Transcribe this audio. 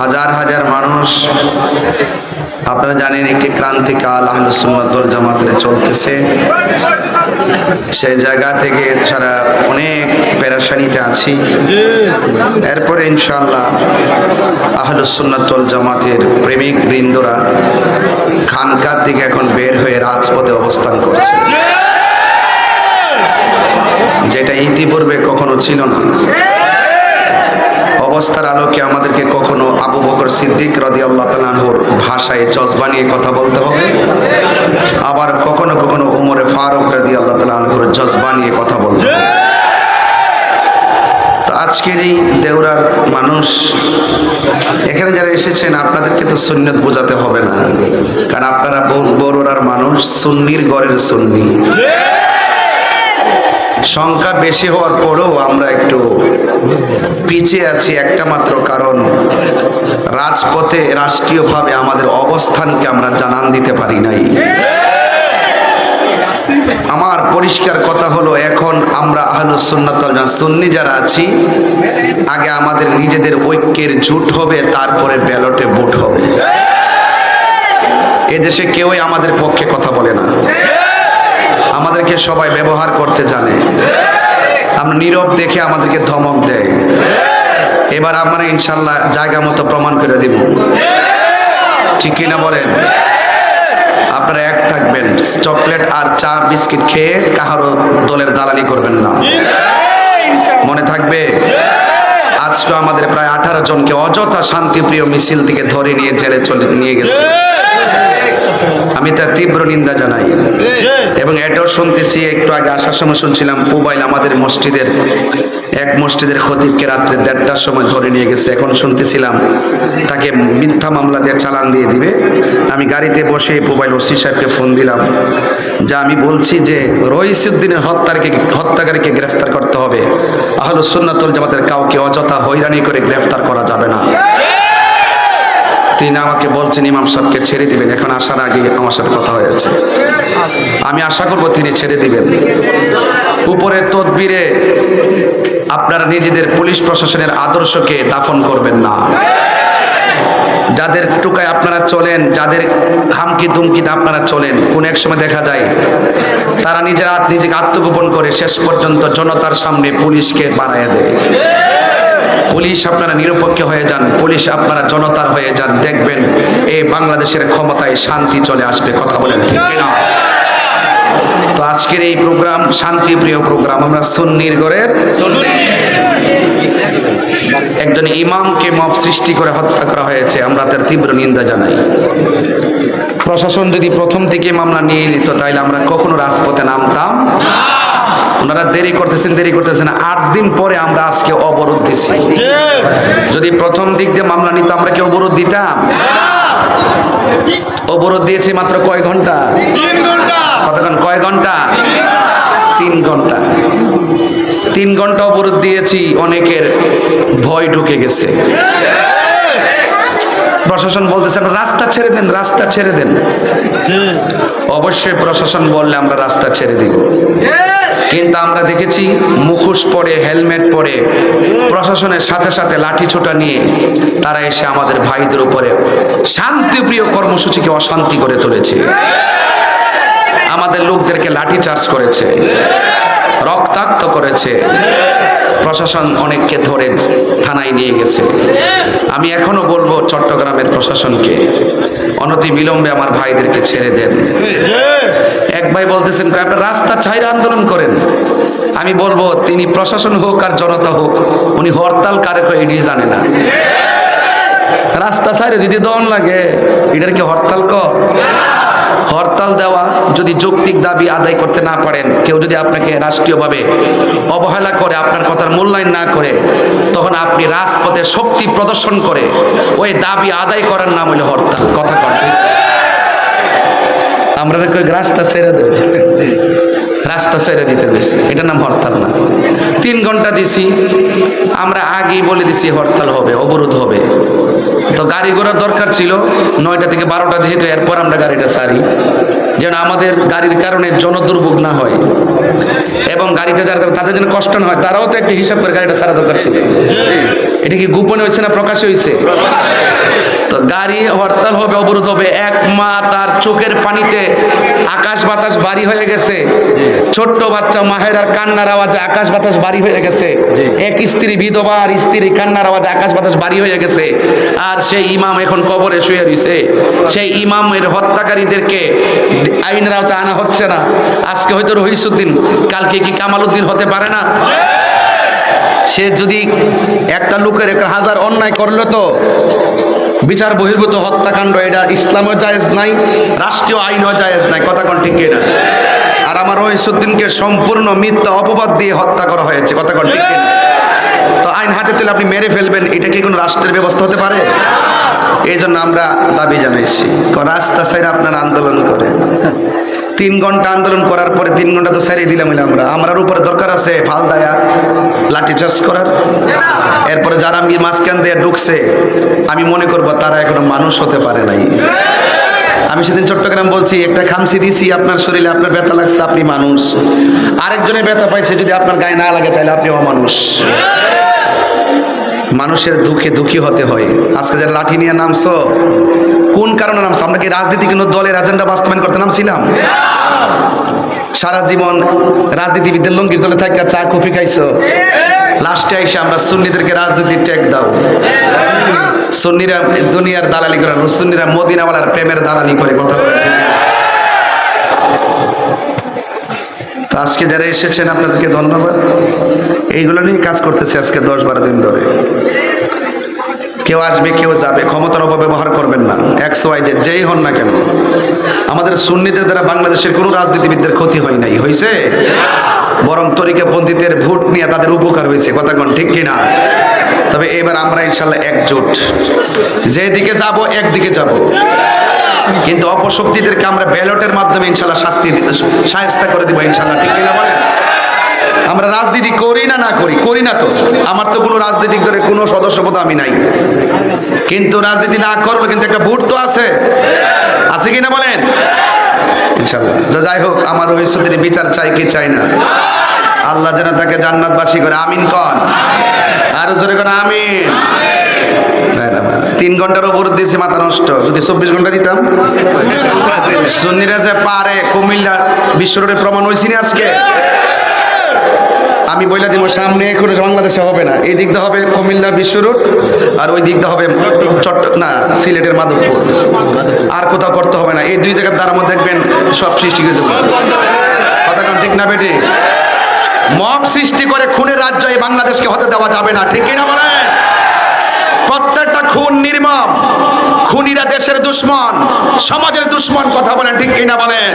হাজার হাজার মানুষ আপনারা জানেন একটি ক্রান্তিকাল আহলুসুন্নাতুল জামাতের চলতেছে। সেই জায়গা থেকে ছাড়া অনেক পেরেশানিতে আছি। এরপরে ইনশাআল্লাহ আহলুসুন্নাতুল জামাতের প্রেমিক বৃন্দরা খানকার দিকে এখন বের হয়ে রাজপথে অবস্থান করছে। যেটা ইতিপূর্বে কখনো ছিল না। অবস্থার আলোকে আমাদেরকে কখনো আবু বকর সিদ্দিক রদি আল্লাহ তালাহুর ভাষায় জজবা নিয়ে কথা বলতে হবে। আবার কখনো কখনো উমরে ফারুক রদি আল্লাহ তালাহুর জজবা নিয়ে কথা বলতে হবে। আজকের এই দেউরার মানুষ, এখানে যারা এসেছেন, আপনাদেরকে তো সুন্নত বোঝাতে হবে না। কারণ আপনারা বড়- বড়রার মানুষ, সুন্নির গড়ের সুন্নি। সংখ্যা বেশি হওয়ার পরেও আমরা একটু পিছিয়ে আছি একটা মাত্র কারণ, রাজপথে রাষ্ট্রীয়ভাবে আমাদের অবস্থানকে আমরা জানান দিতে পারি নাই। আমার পরিষ্কার কথা হলো, এখন আমরা আহলুস সুন্নাতুল সুন্নি যারা আছি, আগে আমাদের নিজেদের ঐক্যের জুট হবে, তারপরে ব্যালটে ভোট হবে। এদেশে কেউই আমাদের পক্ষে কথা বলে না। আমাদেরকে সবাই ব্যবহার করতে জানে। আমরা নীরব দেখে আমাদেরকে ধমক দেয়। এবার আমরা ইনশাল্লাহ জায়গা মতো প্রমাণ করে দিব। ঠিক কিনা বলেন? আপনারা এক থাকবেন, চকলেট আর চা, বিস্কিট খেয়ে কাহারও দলের দালালি করবেন না। মনে থাকবে? আজকে আমাদের প্রায় আঠারো জনকে অযথা শান্তিপ্রিয় মিছিল থেকে ধরে নিয়ে জেলে চলে নিয়ে গেছে। আমি তার তীব্র নিন্দা জানাই। এবং এটাও শুনতেছি একটু আগে আসার সময় শুনছিলাম মোবাইল আমাদের মসজিদের এক মসজিদের খতিবকে রাত্রে দেড়টার সময় ধরে নিয়ে গেছে। এখন শুনতেছিলাম তাকে মিথ্যা মামলা দিয়ে চালান দিয়ে দিবে। আমি গাড়িতে বসে মোবাইল ওসি সাহেবকে ফোন দিলাম যা আমি বলছি যে রইসুদ্দিনের হত্যাকে হত্যাকারীকে গ্রেফতার করতে হবে। আহলুস সুন্নাতুল জামাতের কাউকে অযথা হয়রানি করে গ্রেফতার করা যাবে না। তিনি আমাকে বলছেন, ইমাম সাহেবকে ছেড়ে দিবেন। এখন আসার আগে আমার সাথে কথা হয়েছে। আমি আশা করব তিনি ছেড়ে দিবেন। উপরের তদবিরে আপনারা নিজেদের পুলিশ প্রশাসনের আদর্শকে দাফন করবেন না। যাদের টুকায় আপনারা চলেন, যাদের হামকি দুমকিতে আপনারা চলেন, কোন এক সময় দেখা যায়, তারা নিজেরা নিজেকে আত্মগোপন করে শেষ পর্যন্ত জনতার সামনে পুলিশকে বাড়াইয়া দেয়। পুলিশ আপনারা নিরপেক্ষ হয়ে যান, পুলিশ আপনারা জনতার হয়ে যান, দেখবেন এই বাংলাদেশের ক্ষমতায় শান্তি চলে আসবে, কথা বলেন তো আজকের এই প্রোগ্রাম শান্তিপ্রিয় প্রোগ্রাম, আমরা সুন্নির গড়ের একজন ইমামকে মব সৃষ্টি করে হত্যা করা হয়েছে, আমরা তার তীব্র নিন্দা জানাই। প্রশাসন যদি প্রথম থেকে মামলা নিয়ে নিত, তাহলে আমরা কখনো রাজপথে নামতাম? ওনারা দেরি করতেছেন দেরি করতেছেন আট দিন পরে আমরা আজকে অবরোধ দিছি। যদি প্রথম দিক দিয়ে মামলা নিত আমরা কি অবরোধ দিতাম? অবরোধ দিয়েছি মাত্র কয় ঘণ্টা। কতক্ষণ? কয় ঘণ্টা? তিন ঘণ্টা। তিন ঘণ্টা অবরোধ দিয়েছি অনেকের ভয় ঢুকে গেছে। প্রশাসন বলতেছেন রাস্তা ছেড়ে দেন রাস্তা ছেড়ে দেন। অবশ্যই প্রশাসন বললে আমরা রাস্তা ছেড়ে দিব। কিন্তু আমরা দেখেছি মুখোশ পরে হেলমেট পরে প্রশাসনের সাথে সাথে লাঠি ছোটা নিয়ে তারা এসে আমাদের ভাইদের উপরে শান্তিপ্রিয় কর্মসূচিকে অশান্তি করে তুলেছে। আমাদের লোকদেরকে লাঠি চার্জ করেছে রক্তাক্ত করেছে। প্রশাসন অনেককে ধরে থানায় নিয়ে গেছে। আমি এখনও বলব চট্টগ্রামের প্রশাসনকে অনতি বিলম্বে আমার ভাইদেরকে ছেড়ে দেন। এক ভাই বলতেছেন "কই, আপনার রাস্তা ছাইরা আন্দোলন করেন। আমি বলব তিনি প্রশাসন হোক আর জনতা হোক উনি হরতাল কারে কয় এটি জানে না। রাস্তা ছাইরে যদি দন লাগে এটার কি হরতাল ক? হরতাল দেওয়া যদি যৌক্তিক দাবি আদায় করতে না পারেন, কেউ যদি আপনাকে রাষ্ট্রীয়ভাবে অবহেলা করে, আপনার কথার মূল্যায়ন না করে, তখন আপনি রাজপথে শক্তি প্রদর্শন করে ওই দাবি আদায় করার নাম হলো হরতাল। কথা ঠিক? আমরা রাস্তা ছেড়ে দেব। রাস্তা ছেড়ে দিতে বেশি এটার নাম হরতাল না। তিন ঘণ্টা দিছি, আমরা আগেই বলে দিছি হরতাল হবে, অবরোধ হবে। তো গাড়ি ঘোড়ার দরকার ছিল নয়টা থেকে বারোটা যেহেতু এরপর আমরা গাড়িটা সারি যেন আমাদের গাড়ির কারণে জনদুর্ভোগ না হয় এবং গাড়িতে যারা তাদের জন্য কষ্ট না হয় তারাও তো একটা হিসাব করে গাড়িটা সারা দরকার ছিল। এটা কি গোপনে হয়েছে না প্রকাশে হয়েছে? তো গাড়ি হরতাল হবে অবরোধ হবে। এক মা তার চোখের পানিতে আকাশ বাতাস বাড়ি হয়ে গেছে। ছোট্ট বাচ্চা মাহের আর কান্নার আওয়াজে আকাশ বাতাস বাড়ি হয়ে গেছে। এক স্ত্রী বিধবা আর স্ত্রী কান্নার আওয়াজে আকাশ বাতাস বাড়ি হয়ে গেছে। আর সেই ইমাম এখন কবরে শুয়ে রয়েছে সেই ইমামের হত্যাকারীদেরকে আইনের আওতায় আনা হচ্ছে না। আজকে হয়তো রহিসুদ্দিন কালকে কি কামাল উদ্দিন হতে পারে না? সে যদি একটা লোকের একটা হাজার অন্যায় করল তো বিচার বহির্ভূত হত্যাকাণ্ড, এটা ইসলামও জায়েজ নাই, রাষ্ট্রীয় আইনও জায়েজ নাই, কথা কোন ঠিক না আর আমার রহিসুদ্দিনকে সম্পূর্ণ মিথ্যা অপবাদ দিয়ে হত্যা করা হয়েছে, কথা কোন ঠিক কিনা? তো আইন হাতে তুলে আপনি মেরে ফেলবেন, এটা কি কোনো রাষ্ট্রের ব্যবস্থা হতে পারে? এই জন্য আমরা দাবি জানাইছি রাস্তা সাইড আপনারা আন্দোলন করেন তিন ঘণ্টা আন্দোলন করার পরে তিন ঘণ্টা তো সারিয়ে দিলাম আমরা আমরার উপরে দরকার আছে ফাল দায়া, লাঠি চার্জ করার। এরপরে যারা আমি মাঝখান দিয়ে ঢুকছে, আমি মনে করব তারা এখনও মানুষ হতে পারে নাই। আমি সেদিন চট্টগ্রাম বলছি, একটা খামসি দিছি, আপনার শরীরে আপনার ব্যথা লাগছে, আপনি মানুষ। আরেকজনের ব্যথা পাইছে, যদি আপনার গায়ে না লাগে, তাহলে আপনি অমানুষ মানুষের দুঃখে দুঃখী হতে হয়। আজকে যারা লাঠি নিয়ে নামছো কোন কারণে নামছো? আমরা কি রাজনীতি কোনো দলের এজেন্ডা বাস্তবায়ন করতে নামছিলাম? সারা জীবন রাজনীতিবিদদের লঙ্গির দলে থাকা চা, কফি খাইছো। লাস্টে এসে আমরা সুন্নিদেরকে রাজনীতির ট্যাগ দাও। সুন্নিরা দুনিয়ার দালালি করে সুন্নিরা মদিনাওয়ালার প্রেমের দালালি করে কথা তো আজকে যারা এসেছেন, আপনাদেরকে ধন্যবাদ। এইগুলো নিয়ে কাজ করতেছে আজকে দশ বারো দিন ধরে। কেউ আসবে, কেউ যাবে, ক্ষমতার অপব্যবহার করবেন না। এক্স ওয়াই জেড যেই হন না কেন, আমাদের সুন্নিদের দ্বারা বাংলাদেশের কোনো রাজনীতিবিদদের ক্ষতি হয় নাই। হয়েছে বরং তরিকাপন্থীদের ভোট নিয়ে তাদের উপকার হয়েছে। কথা কোন, ঠিক কিনা? তবে এবার আমরা ইনশাল্লাহ একজোট। যেদিকে যাব, একদিকে যাব। কিন্তু অপশক্তিদেরকে আমরা ব্যালটের মাধ্যমে ইনশাল্লাহ শাস্তি সাহেস্তা করে দিব ইনশাল্লাহ। ঠিক কিনা বলেন? আমরা রাজনীতি করি না না করি? করি না তো। আমার তো কোনো রাজনৈতিক দলের কোনো সদস্যপদ আমি নাই। কিন্তু রাজনীতি না করব, কিন্তু একটা ভোট তো আছে। আছে কি না বলেন ইনশাল্লাহ যাই হোক, আমার ওই বিচার চাই কি চাই না। আল্লাহ যেন তাকে জান্নাতবাসী করে। আমিন কন? আরও জোরে করে আমিন। তিন ঘণ্টার ওপর দিয়েছে, মাথা নষ্ট। যদি চব্বিশ ঘণ্টা দিতাম? সুন্নিরা যে পারে, কুমিল্লা বিশ্ব প্রমাণ হয়েছি না আজকে? আমি বইলা দিব, সামনে কোনো বাংলাদেশে হবে না। এই দিকটা হবে কুমিল্লা বিশ্ব রোড, আর ওই দিকটা হবে চট্ট না, সিলেটের মাধবপুর। আর কোথাও করতে হবে না। এই দুই জায়গার দ্বারা দেখবেন সব সৃষ্টি হয়ে যাবে। কথা ঠিক না বেটি? মব সৃষ্টি করে খুনের রাজ্য এই বাংলাদেশকে হতে দেওয়া যাবে না। ঠিক না বলেন? প্রত্যেকটা খুন নির্মম। খুনিরা দেশের দুশ্মন, সমাজের দুশ্মন, কথা বলেন ঠিক কিনা বলেন?